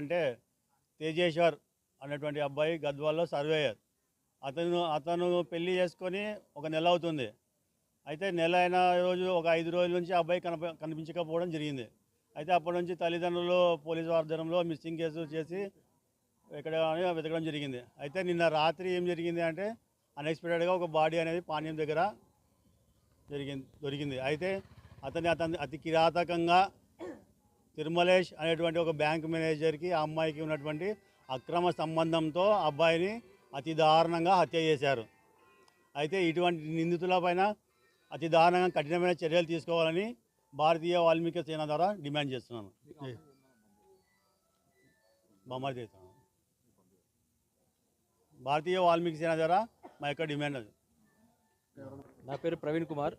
అంటే తేజేశ్వర్ అనేటువంటి అబ్బాయి గద్వాల్లో సర్వేయర్ అతను అతను పెళ్ళి చేసుకొని ఒక నెల అవుతుంది. అయితే నెల అయిన రోజు ఒక ఐదు రోజుల నుంచి అబ్బాయి కనప కనిపించకపోవడం జరిగింది. అయితే అప్పటి నుంచి తల్లిదండ్రులు పోలీసు ఆధ్వర్యంలో మిస్సింగ్ కేసు చేసి ఎక్కడ వెతకడం జరిగింది. అయితే నిన్న రాత్రి ఏం జరిగింది అంటే అన్ఎక్స్పెక్టెడ్గా ఒక బాడీ అనేది పానీయం దగ్గర జరిగింది దొరికింది. అయితే అతని అతని అతి కిరాతకంగా తిరుమలేష్ అనేటువంటి ఒక బ్యాంక్ మేనేజర్కి ఆ అమ్మాయికి ఉన్నటువంటి అక్రమ సంబంధంతో అబ్బాయిని అతి దారుణంగా హత్య చేశారు. అయితే ఇటువంటి నిందితులపైన అతి దారుణంగా కఠినమైన చర్యలు తీసుకోవాలని భారతీయ వాల్మీకి సేన ద్వారా డిమాండ్ చేస్తున్నాను. బొమ్మలు చేస్తాను భారతీయ వాల్మీకి సేన ద్వారా మా యొక్క డిమాండ్ అది. నా పేరు ప్రవీణ్ కుమార్.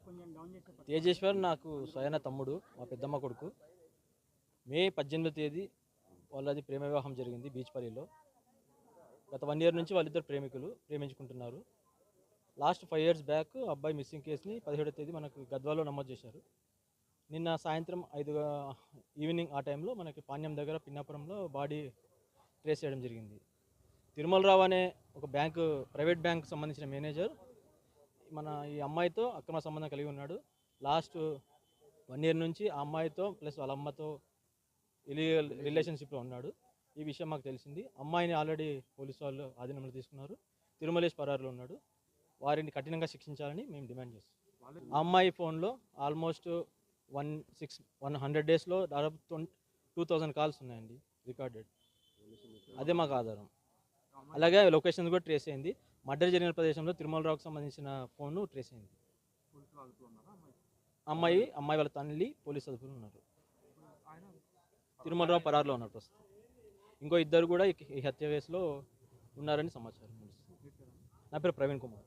తేజేశ్వర్ నాకు స్వయన తమ్ముడు మా పెద్దమ్మ కొడుకు. మే పద్దెనిమిదో తేదీ వాళ్ళది ప్రేమ వివాహం జరిగింది బీచ్పల్లిలో గత వన్ ఇయర్ నుంచి వాళ్ళిద్దరు ప్రేమికులు ప్రేమించుకుంటున్నారు. లాస్ట్ ఫైవ్ ఇయర్స్ బ్యాక్ అబ్బాయి మిస్సింగ్ కేసుని పదిహేడో తేదీ మనకు గద్వాలో నమోదు చేశారు. నిన్న సాయంత్రం ఐదు ఈవినింగ్ ఆ టైంలో మనకి పాణ్యం దగ్గర పిన్నాపురంలో బాడీ ట్రేస్ చేయడం జరిగింది. తిరుమలరావు అనే ఒక బ్యాంకు ప్రైవేట్ బ్యాంక్ సంబంధించిన మేనేజర్ మన ఈ అమ్మాయితో అక్రమ సంబంధం కలిగి ఉన్నాడు. లాస్ట్ వన్ ఇయర్ నుంచి ఆ అమ్మాయితో ప్లస్ వాళ్ళ అమ్మతో ఇలీగల్ రిలేషన్షిప్లో ఉన్నాడు. ఈ విషయం మాకు తెలిసింది. అమ్మాయిని ఆల్రెడీ పోలీసు వాళ్ళు ఆధీనంలో తీసుకున్నారు. తిరుమలేష్ పరారులో ఉన్నాడు. వారిని కఠినంగా శిక్షించాలని మేము డిమాండ్ చేస్తాం అమ్మాయి ఫోన్లో almost one six one hundred డేస్లో దాదాపు ట్వంటీ టూ థౌజండ్ కాల్స్ ఉన్నాయండి రికార్డెడ్. అదే మాకు ఆధారం. అలాగే లొకేషన్ కూడా ట్రేస్ అయింది. మర్డర్ జరిగిన ప్రదేశంలో తిరుమలరావుకు సంబంధించిన ఫోన్ ట్రేస్ అయింది. అమ్మాయి అమ్మాయి వాళ్ళ తల్లి పోలీస్ అదుపులో ఉన్నారు. తిరుమలరావు పరారులో ఉన్నారు ప్రస్తుతం ఇంకో ఇద్దరు కూడా ఈ హత్య కేసులో ఉన్నారని సమాచారం నా పేరు ప్రవీణ్ కుమార్.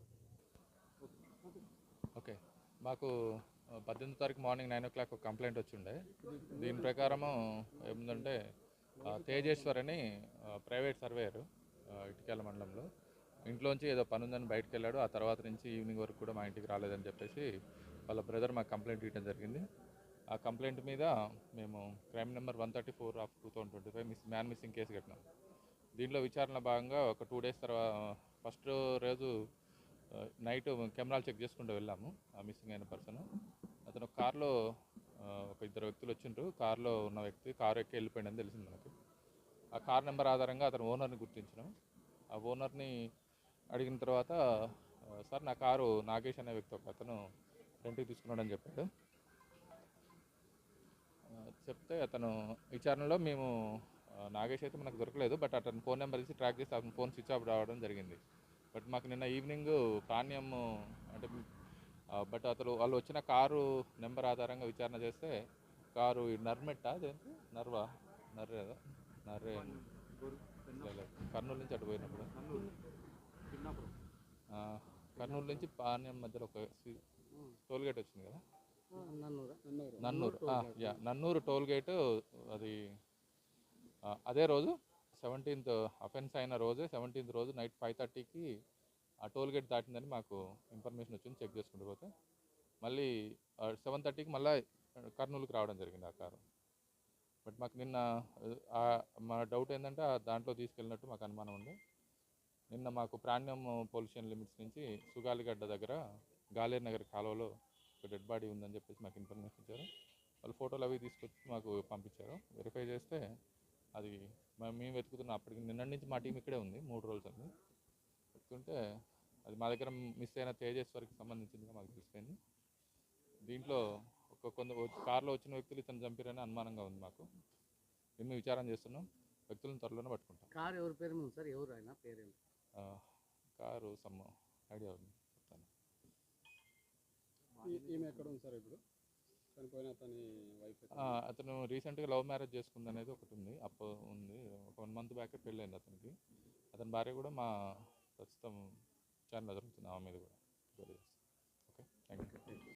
ఓకే. మాకు పద్దెనిమిది తారీఖు మార్నింగ్ నైన్ ఓ క్లాక్ ఒక కంప్లైంట్ వచ్చిండే. దీని ప్రకారము ఏముందంటే తేజేశ్వర్ అని ప్రైవేట్ సర్వేయర్ ఆ, ఇటుకెళ్ళ మండలంలో. ఇంట్లోంచి ఏదో పని ఉందని బయటకు వెళ్ళాడు ఆ తర్వాత నుంచి ఈవినింగ్ వరకు కూడా మా ఇంటికి రాలేదని చెప్పేసి వాళ్ళ బ్రదర్ మాకు కంప్లైంట్ ఇవ్వడం జరిగింది. ఆ కంప్లైంట్ మీద మేము crime number one thirty four of two thousand twenty five miss man missing case కట్టినాం. దీంట్లో విచారణ భాగంగా ఒక టూ డేస్ తర్వాత ఫస్ట్ రోజు నైట్ కెమెరాలు చెక్ చేసుకుంటూ వెళ్ళాము ఆ మిస్సింగ్ అయిన పర్సన్. అతను కారులో ఒక ఇద్దరు వ్యక్తులు వచ్చిండ్రు. కారులో ఉన్న వ్యక్తి కారు ఎక్కి వెళ్ళిపోయిందని తెలిసింది మనకి. ఆ కార్ నెంబర్ ఆధారంగా అతను ఓనర్ని గుర్తించినాం. ఆ ఓనర్ని అడిగిన తర్వాత సార్ నా కారు నాగేష్ అనే వ్యక్తి ఒక అతను రెంట్కి తీసుకున్నాడని చెప్పాడు. చెప్తే అతను విచారణలో మేము నాగేష్ అయితే మనకు దొరకలేదు బట్ అతను ఫోన్ నెంబర్ ఇచ్చి ట్రాక్ చేసి అతను ఫోన్ స్విచ్ ఆఫ్ రావడం జరిగింది. బట్ మాకు నిన్న ఈవినింగ్ పాణ్యం అంటే బట్ అతను వాళ్ళు వచ్చిన కారు నెంబర్ ఆధారంగా విచారణ చేస్తే కారు నర్మెట్ట అదేంటి? నర్వా? నర్రేదా నర్రే కర్నూలు నుంచి అటు పోయినప్పుడు. కర్నూలు నుంచి పాణ్యం మధ్యలో ఒక టోల్గేట్ వచ్చింది కదా? నన్నూరు? ఆ, యా నన్నూరు టోల్ గేట్ అది అదే రోజు సెవెంటీన్త్ అఫెన్స్ అయిన రోజే సెవెంటీన్త్ రోజు నైట్ ఫైవ్ థర్టీకి ఆ టోల్ గేట్ దాటిందని మాకు ఇన్ఫర్మేషన్ వచ్చింది చెక్ చేసుకుంటూ పోతే. మళ్ళీ సెవెన్ థర్టీకి మళ్ళీ కర్నూలుకి రావడం జరిగింది ఆ కారు. బట్ మాకు నిన్న ఆ, మా డౌట్ ఏంటంటే ఆ దాంట్లో తీసుకెళ్ళినట్టు మాకు అనుమానం ఉంది. నిన్న మాకు ప్రాణ్యం పొల్యూషన్ లిమిట్స్ నుంచి సుగాలిగడ్డ దగ్గర గాలేరు నగర్ కాలువలో ఒక డెడ్ బాడీ ఉందని చెప్పేసి మాకు ఇన్ఫర్మేషన్ ఇచ్చారు. వాళ్ళు ఫోటోలు అవి తీసుకొచ్చి మాకు పంపించారు. వెరిఫై చేస్తే అది మేము వెతుకుతున్నాం అప్పటికి నిన్న నుంచి మా టీం ఇక్కడే ఉంది మూడు రోజులు ఉంది వెతుకుంటే అది మా దగ్గర మిస్ అయిన తేజేశ్వరికి సంబంధించిందిగా మాకు తెలిసిపోయింది. దీంట్లో ఒక కొంత కార్లో వచ్చిన వ్యక్తులు ఇతను చంపారని అనుమానంగా ఉంది మాకు. దీన్ని విచారం చేస్తున్నాం. వ్యక్తులను త్వరలోనే పట్టుకుంటాం. కార్ ఎవరి పేరు సార్? ఎవరు ఆయన? పేరేంటి? ఆ, కారు సమ్ ఐడియా ఉంది. ఈమె ఎక్కడ ఉంది సార్ ఇప్పుడు? చనిపోయిన అతని వైఫ్ ఆ, అతను రీసెంట్గా లవ్ మ్యారేజ్ చేసుకుంది అనేది ఒకటి ఉంది. అప్పు ఉంది. ఒక వన్ మంత్ బ్యాకే పెళ్ళైంది అతనికి. అతని భార్య కూడా మా ప్రస్తుతం ఛానల్ జరుగుతుంది ఆమె మీద కూడా. Okay thank you